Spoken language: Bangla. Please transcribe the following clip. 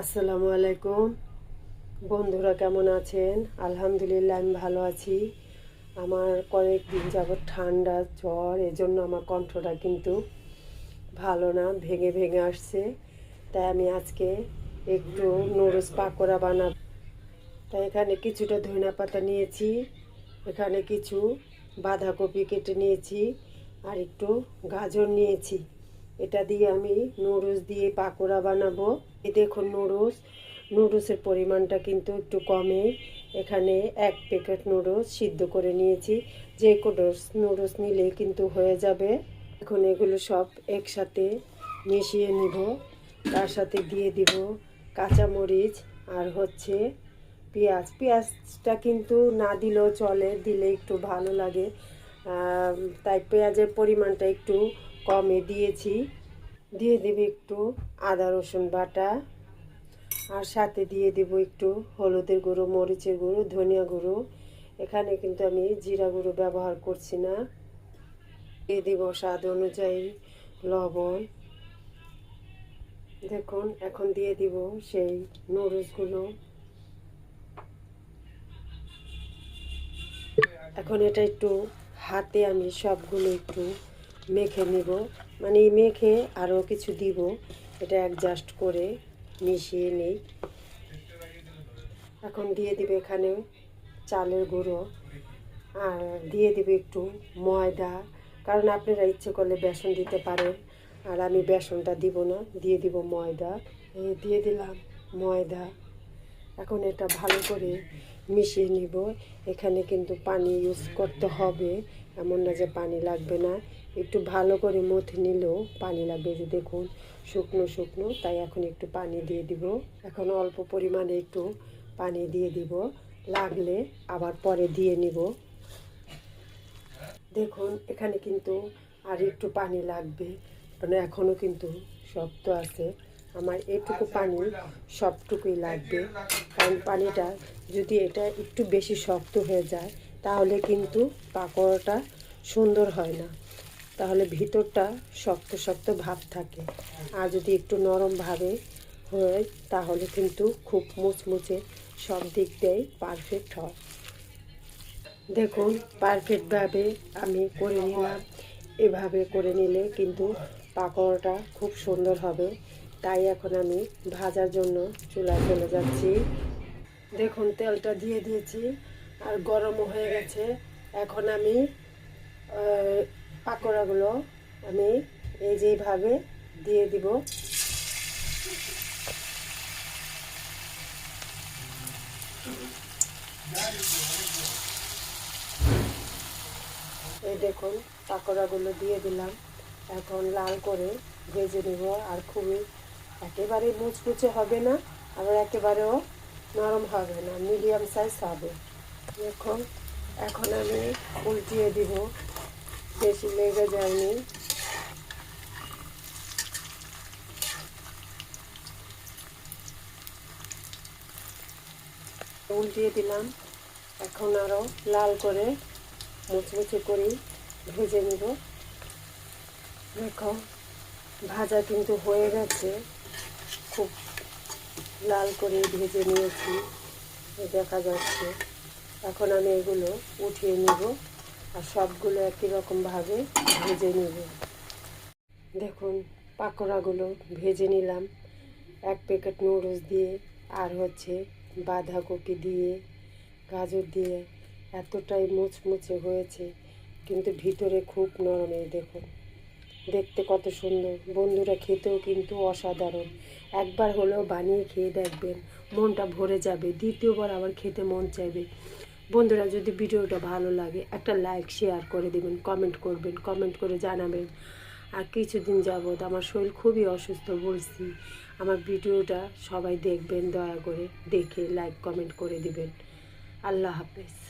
আসসালামু আলাইকুম। বন্ধুরা কেমন আছেন? আলহামদুলিল্লাহ, আমি ভালো আছি। আমার কয়েক দিন যাবৎ ঠান্ডা, জ্বর, এজন্য আমার কণ্ঠটা কিন্তু ভালো না, ভেঙে ভেঙে আসছে। তাই আমি আজকে একটু নুডলস পাকোড়া বানাব। তাই এখানে কিছুটা ধনিয়া পাতা নিয়েছি, এখানে কিছু বাঁধাকপি কেটে নিয়েছি, আর একটু গাজর নিয়েছি। এটা দিয়ে আমি নুডলস দিয়ে পাকোড়া বানাবো। এই দেখুন নুডলস নুডলসের পরিমাণটা কিন্তু একটু কমে। এখানে এক প্যাকেট নুডলস সিদ্ধ করে নিয়েছি। যে কোনো নুডলস নিলে কিন্তু হয়ে যাবে। এখন এগুলো সব একসাথে মিশিয়ে নিব। তার সাথে দিয়ে দিব কাঁচামরিচ আর হচ্ছে পেঁয়াজ। পেঁয়াজটা কিন্তু না দিলেও চলে, দিলে একটু ভালো লাগে। তাই পেঁয়াজের পরিমাণটা একটু কমে দিয়েছি। দিয়ে দেবে একটু আদা, রসুন বাটা। আর সাথে দিয়ে দেব একটু হলুদের গুঁড়ো, মরিচের গুঁড়ো, ধনিয়া গুঁড়ো। এখানে কিন্তু আমি জিরা গুঁড়ো ব্যবহার করছি না। দিয়ে দেব স্বাদ অনুযায়ী লবণ। দেখুন, এখন দিয়ে দিব সেই নুডলসগুলো এখন এটা একটু হাতে আমি সবগুলো একটু মেখে নিব। মানে মেখে আরও কিছু দিব। এটা অ্যাডজাস্ট করে মিশিয়ে নেই। এখন দিয়ে দিবে এখানে চালের গুঁড়ো। আর দিয়ে দিবে একটু ময়দা। কারণ আপনারা ইচ্ছে করলে বেসন দিতে পারেন। আর আমি বেসনটা দিব না, দিয়ে দিব ময়দা। দিয়ে দিলাম ময়দা। এখন এটা ভালো করে মিশিয়ে নিব। এখানে কিন্তু পানি ইউজ করতে হবে। এমন না যে পানি লাগবে না। একটু ভালো করে মথে নিলেও পানি লাগবে যে দেখুন, শুকনো শুকনো, তাই এখন একটু পানি দিয়ে দিব। এখন অল্প পরিমাণে একটু পানি দিয়ে দিব, লাগলে আবার পরে দিয়ে নিব। দেখুন, এখানে কিন্তু আর একটু পানি লাগবে মানে এখনও কিন্তু শক্ত আছে। আমার এটুকু পানি সবটুকুই লাগবে, কারণ পানিটা যদি এটা একটু বেশি শক্ত হয়ে যায়, তাহলে কিন্তু পাকোড়াটা সুন্দর হয় না। তাহলে ভিতরটা শক্ত শক্ত ভাব থাকে। আর যদি একটু নরমভাবে হয়, তাহলে কিন্তু খুব মুচমুচে সব দিক দিয়েই পারফেক্ট হয়। দেখুন পারফেক্টভাবে আমি করে নিলাম। এভাবে করে নিলে কিন্তু পাকোড়াটা খুব সুন্দর হবে। তাই এখন আমি ভাজার জন্য চুলায় চলে যাচ্ছি। দেখুন, তেলটা দিয়ে দিয়েছি। আর গরমও হয়ে গেছে। এখন আমি পাকোড়াগুলো আমি এই যেভাবে দিয়ে দিব। এই দেখুন, পাকোড়াগুলো দিয়ে দিলাম। এখন লাল করে ভেজে নেব, আর খুবই একেবারে মুচমুচে হবে না, আবার একেবারেও নরম হবে না, মিডিয়াম সাইজ হবে। দেখুন, এখন আমি উল্টিয়ে দিব। বেশি লেগে যায়নি। উল্টিয়ে দিলাম। এখন আরও লাল করে মুচমুচে করে ভেজে নিব। দেখো, ভাজা কিন্তু হয়ে গেছে। খুব লাল করে ভেজে নিয়েছি। দেখা যাচ্ছে। এখন আমি এগুলো উঠিয়ে নিব। আর সবগুলো একই রকমভাবে ভেজে নিব। দেখুন, পাকোড়াগুলো ভেজে নিলাম। এক প্যাকেট নুডলস দিয়ে, আর হচ্ছে বাঁধাকপি দিয়ে, গাজর দিয়ে। এতটাই মুচমুচে হয়েছে, কিন্তু ভিতরে খুব নরম এই দেখুন। দেখতে কত সুন্দর। বন্ধুরা, খেতেও কিন্তু অসাধারণ। একবার হলেও বানিয়ে খেয়ে দেখবেন, মনটা ভরে যাবে। দ্বিতীয়বার আবার খেতে মন চাইবে। বন্ধুরা, যদি ভিডিওটা ভালো লাগে, একটা লাইক শেয়ার করে দেবেন কমেন্ট করবেন কমেন্ট করে জানাবেন। আর কিছুদিন যাবৎ আমার শরীর খুবই অসুস্থ বলছি, আমার ভিডিওটা সবাই দেখবেন, দয়া করে দেখে লাইক কমেন্ট করে দিবেন। আল্লাহ হাফেজ।